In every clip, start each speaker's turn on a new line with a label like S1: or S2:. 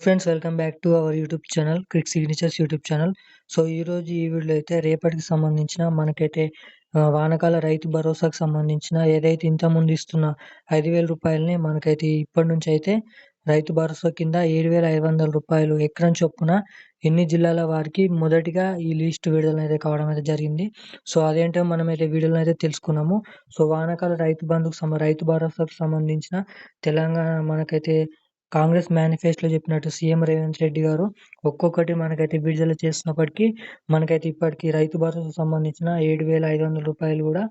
S1: Friends welcome back to our YouTube channel Crick Signatures YouTube channel so ఈరోజు ఈ వీడియోలో అయితే రేపటికి సంబంధించిన మనకైతే వానకాల రైతు భరోసాకు సంబంధించిన ఏదైతే ఇంతకుముందు ఇస్తున్న ఐదు వేల రూపాయలని మనకైతే ఇప్పటి నుంచి అయితే రైతు భరోసా కింద ఏడు వేల ఐదు వందల రూపాయలు ఎకరం చొప్పున ఎన్ని జిల్లాల వారికి మొదటిగా ఈ లిస్ట్ విడుదల అయితే కావడం అయితే జరిగింది. సో అదేంటో మనం అయితే వీడియోలో అయితే తెలుసుకున్నాము. సో వానకాల రైతు బంధుకు సంబ రైతు భరోసాకు సంబంధించిన తెలంగాణ మనకైతే కాంగ్రెస్ మేనిఫెస్టోలో చెప్పినట్టు సీఎం రేవంత్ రెడ్డి గారు ఒక్కొక్కటి మనకైతే విడుదల చేస్తున్నప్పటికీ మనకైతే ఇప్పటికి రైతు భరోసా సంబంధించిన ఏడు వేల ఐదు వందల రూపాయలు కూడా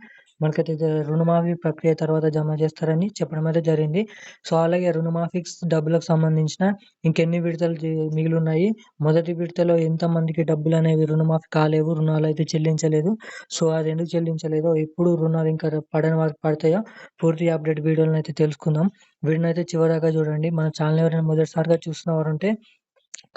S1: మనకైతే రుణమాఫీ ప్రక్రియ తర్వాత జమ చేస్తారని చెప్పడం అయితే జరిగింది. సో అలాగే రుణమాఫీ డబ్బులకు సంబంధించిన ఇంకెన్ని విడతలు మిగిలి ఉన్నాయి మొదటి విడతలో ఎంత మందికి డబ్బులు అనేవి రుణమాఫీ కాలేవు? రుణాలు అయితే చెల్లించలేదు. సో అది ఎందుకు చెల్లించలేదో ఎప్పుడు రుణాలు ఇంకా పడని వారికి పడతాయో పూర్తి అప్డేట్ వీడియోలను అయితే తెలుసుకుందాం. వీడియోని అయితే చివరిదాకా చూడండి. మన ఛానల్ ఎవరైనా మొదటిసారిగా చూస్తున్నవారు ఉంటే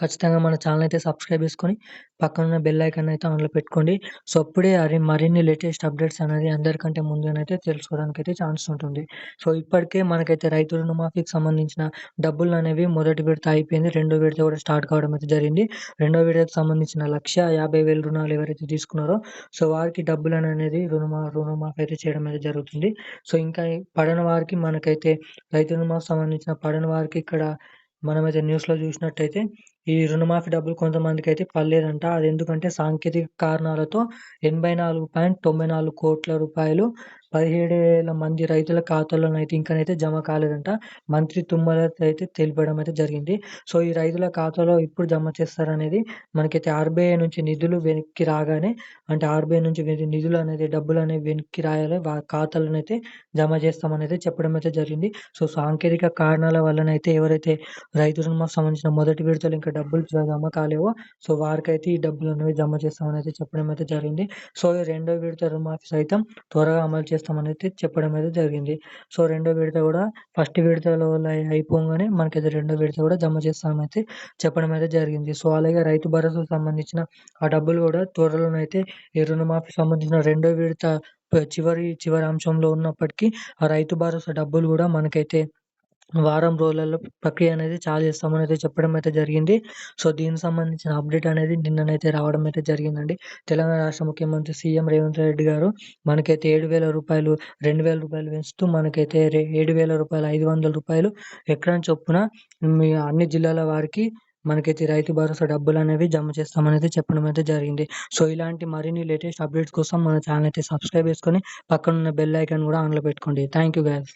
S1: ఖచ్చితంగా మన ఛానల్ అయితే సబ్స్క్రైబ్ చేసుకొని పక్కన ఉన్న బెల్ ఐకాన్ అయితే ఆన్లో పెట్టుకోండి. సో అప్పుడే అది మరిన్ని లేటెస్ట్ అప్డేట్స్ అనేది అందరికంటే ముందునైతే తెలుసుకోవడానికి అయితే ఛాన్స్ ఉంటుంది. సో ఇప్పటికే మనకైతే రైతు రుణమాఫీకి సంబంధించిన డబ్బులు అనేవి మొదటి విడత అయిపోయింది. రెండో విడత కూడా స్టార్ట్ కావడం అయితే జరిగింది. రెండో విడతకు సంబంధించిన లక్ష యాభై వేల రుణాలు ఎవరైతే తీసుకున్నారో సో వారికి డబ్బులు అనేది రుణమా రుణమాఫీ అయితే చేయడం అయితే జరుగుతుంది. సో ఇంకా పడని వారికి మనకైతే రైతు రుణమాఫీ సంబంధించిన పడని వారికి ఇక్కడ మనమైతే న్యూస్లో చూసినట్టయితే ఈ రుణమాఫీ డబ్బులు కొంతమందికి అయితే పడలేదంట. అది ఎందుకంటే సాంకేతిక కారణాలతో ఎనభై నాలుగు పాయింట్ తొంభై నాలుగు కోట్ల రూపాయలు పదిహేడు వేల మంది రైతుల ఖాతాలోనైతే ఇంకనైతే జమ కాలేదంట. మంత్రి తుమ్మల అయితే తెలిపడం అయితే జరిగింది. సో ఈ రైతుల ఖాతాలో ఇప్పుడు జమ చేస్తారనేది మనకైతే ఆర్బీఐ నుంచి నిధులు వెనక్కి రాగానే అంటే ఆర్బీఐ నుంచి నిధులు అనేది డబ్బులు అనేవి వెనక్కి రాయాలి. వా అయితే జమ చేస్తామనేది చెప్పడం అయితే జరిగింది. సో సాంకేతిక కారణాల వల్లనైతే ఎవరైతే రైతు సంబంధించిన మొదటి విడతలు ఇంకా డబ్బులు జమ కాలేవో సో వారికైతే ఈ డబ్బులు అనేవి జమ చేస్తామని అయితే చెప్పడం అయితే జరిగింది. సో ఈ రెండో విడత రుణమాఫీ సైతం త్వరగా అమలు చేస్తారు చేస్తామని అయితే చెప్పడం అయితే జరిగింది. సో రెండో విడత కూడా ఫస్ట్ విడతలో అయిపోగానే మనకైతే రెండో విడత కూడా జమ చేస్తామైతే చెప్పడం అయితే జరిగింది. సో అలాగే రైతు భరోసాకు సంబంధించిన ఆ డబ్బులు కూడా త్వరలోనైతే ఈ రుణమాఫీ సంబంధించిన రెండో విడత చివరి చివరి అంశంలో ఉన్నప్పటికీ ఆ రైతు భరోసా డబ్బులు కూడా మనకైతే వారం రోజులలో ప్రక్రియ అనేది చాలు చేస్తామని అయితే చెప్పడం అయితే జరిగింది. సో దీనికి సంబంధించిన అప్డేట్ అనేది నిన్ననైతే రావడం అయితే జరిగిందండి. తెలంగాణ రాష్ట్ర ముఖ్యమంత్రి సీఎం రేవంత్ రెడ్డి గారు మనకైతే ఏడు వేల రూపాయలు రెండు వేల రూపాయలు పెంచుతూ మనకైతే ఏడు వేల రూపాయలు ఐదు వందల రూపాయలు ఎకరం చొప్పున మీ అన్ని జిల్లాల వారికి మనకైతే రైతు భరోసా డబ్బులు అనేవి జమ చేస్తామనేది చెప్పడం అయితే జరిగింది. సో ఇలాంటి మరిన్ని లేటెస్ట్ అప్డేట్స్ కోసం మన ఛానల్ అయితే సబ్స్క్రైబ్ చేసుకొని పక్కన ఉన్న బెల్ ఐకాన్ కూడా ఆన్లో పెట్టుకోండి. Thank you guys